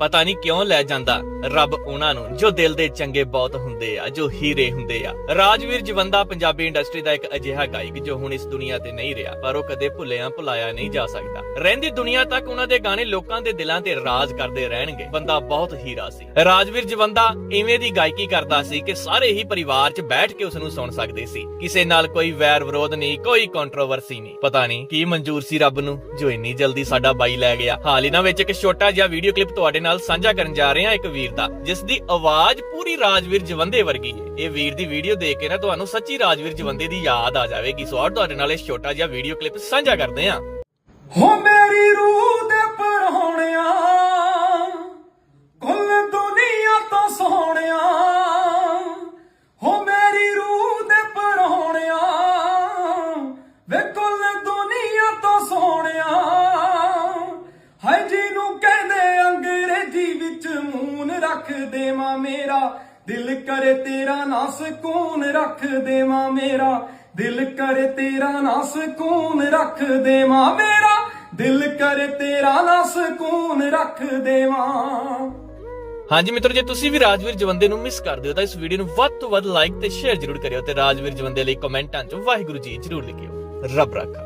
ਪਤਾ ਨਹੀਂ ਕਿਉਂ ਲੈ ਜਾਂਦਾ। ਰੱਬ ਉਹਨਾਂ ਨੂੰ, ਜੋ ਦਿਲ ਦੇ ਚੰਗੇ ਬਹੁਤ ਹੁੰਦੇ ਆ, ਜੋ ਹੀਰੇ ਹੁੰਦੇ ਆ। ਰਾਜਵੀਰ ਜਵੰਦਾ ਪੰਜਾਬੀ ਇੰਡਸਟਰੀ ਦਾ ਇੱਕ ਅਜਿਹਾ ਗਾਇਕ ਜੋ ਹੁਣ ਇਸ ਦੁਨੀਆ ਤੇ ਨਹੀਂ ਰਿਹਾ, ਪਰ ਉਹ ਕਦੇ ਭੁੱਲਿਆ ਭੁਲਾਇਆ ਨਹੀਂ ਜਾ ਸਕਦਾ। ਰਹਿੰਦੀ ਦੁਨੀਆ ਤੱਕ ਉਹਨਾਂ ਦੇ ਗਾਣੇ ਲੋਕਾਂ ਦੇ ਦਿਲਾਂ ਤੇ ਰਾਜ ਕਰਦੇ ਰਹਿਣਗੇ। ਬੰਦਾ ਬਹੁਤ ਹੀਰਾ ਸੀ। ਰਾਜਵੀਰ ਜਵੰਦਾ ਇਵੇਂ ਦੀ ਗਾਇਕੀ ਕਰਦਾ ਸੀ ਕਿ ਸਾਰੇ ਹੀ ਪਰਿਵਾਰ 'ਚ ਬੈਠ ਕੇ ਉਸ ਨੂੰ ਸੁਣ ਸਕਦੇ ਸੀ। ਕਿਸੇ ਨਾਲ ਕੋਈ ਵੈਰ ਵਿਰੋਧ ਨਹੀਂ, ਕੋਈ ਕੰਟਰੋਵਰਸੀ ਨਹੀਂ। ਪਤਾ ਨਹੀਂ ਕੀ ਮਨਜ਼ੂਰ ਸੀ ਰੱਬ ਨੂੰ, ਜੋ ਇੰਨੀ ਜਲਦੀ ਸਾਡਾ ਬਾਈ ਲੈ ਗਿਆ। ਹਾਲ ਹੀ ਨਾ ਵਿੱਚ ਇੱਕ ਛੋਟਾ ਜਿਹਾ ਵੀਡੀਓ ਕਲਿੱਪ ਤੁਹਾਡੇ ਨਾਲ ਸਾਂਝਾ ਕਰਨ ਜਾ ਰਹੇ ਹਾਂ ਇੱਕ ਵੀਰ ਦਾ ਜਿਸ ਦੀ ਆਵਾਜ਼ ਪੂਰੀ ਰਾਜਵੀਰ ਜਵੰਦੇ ਵਰਗੀ ਹੈ। ਇਹ ਵੀਰ ਦੀ ਵੀਡੀਓ ਦੇਖ ਕੇ ਨਾ ਤੁਹਾਨੂੰ ਸੱਚੀ ਰਾਜਵੀਰ ਜਵੰਦੇ ਦੀ ਯਾਦ ਆ ਜਾਵੇਗੀ। ਸੋ ਆਓ ਤੁਹਾਡੇ ਨਾਲ ਇਹ ਛੋਟਾ ਜਿਹਾ ਵੀਡੀਓ ਕਲਿੱਪ ਸਾਂਝਾ ਕਰਦੇ ਹਾਂ। ਹੋ ਮੇਰੀ ਰੂਹ ਦੇ ਪਰਹੋਣਿਆ ਕੁੱਲ ਦੁਨੀਆ ਤੋਂ ਸੋਹਣਿਆ। ਹੋ ਮੇਰੀ ਰੂਹ ਦੇ ਪਰਹੋਣਿਆ ਵੇ ਵਿੱਚ ਮੂਨ ਰੱਖ ਦੇਵਾਂ ਮੇਰਾ। ਦਿਲ ਕਰੇ ਤੇਰਾ ਨਾ ਸਕੂਨ ਰੱਖ ਦੇਵਾਂ ਮੇਰਾ? ਦਿਲ ਕਰੇ ਤੇਰਾ ਨਾ ਸਕੂਨ ਰੱਖ ਦੇਵਾਂ ਮੇਰਾ? ਦਿਲ ਕਰੇ ਤੇਰਾ ਨਾ ਸਕੂਨ ਰੱਖ ਦੇਵਾਂ? ਹਾਂਜੀ ਮਿੱਤਰੋ, ਜੇ ਤੁਸੀਂ ਵੀ ਰਾਜਵੀਰ ਜਵੰਦੇ ਨੂੰ ਮਿਸ ਕਰਦੇ ਹੋ, ਤਾਂ ਇਸ ਵੀਡੀਓ ਨੂੰ ਵੱਧ ਤੋਂ ਵੱਧ ਲਾਈਕ ਤੇ ਸ਼ੇਅਰ ਜ਼ਰੂਰ ਕਰਿਓ ਤੇ ਰਾਜਵੀਰ ਜਵੰਦੇ ਲਈ ਕਮੈਂਟਾਂ 'ਚ ਵਾਹਿਗੁਰੂ ਜੀ ਜ਼ਰੂਰ ਲਿਖਿਓ। ਰੱਬ ਰਾਖਾ।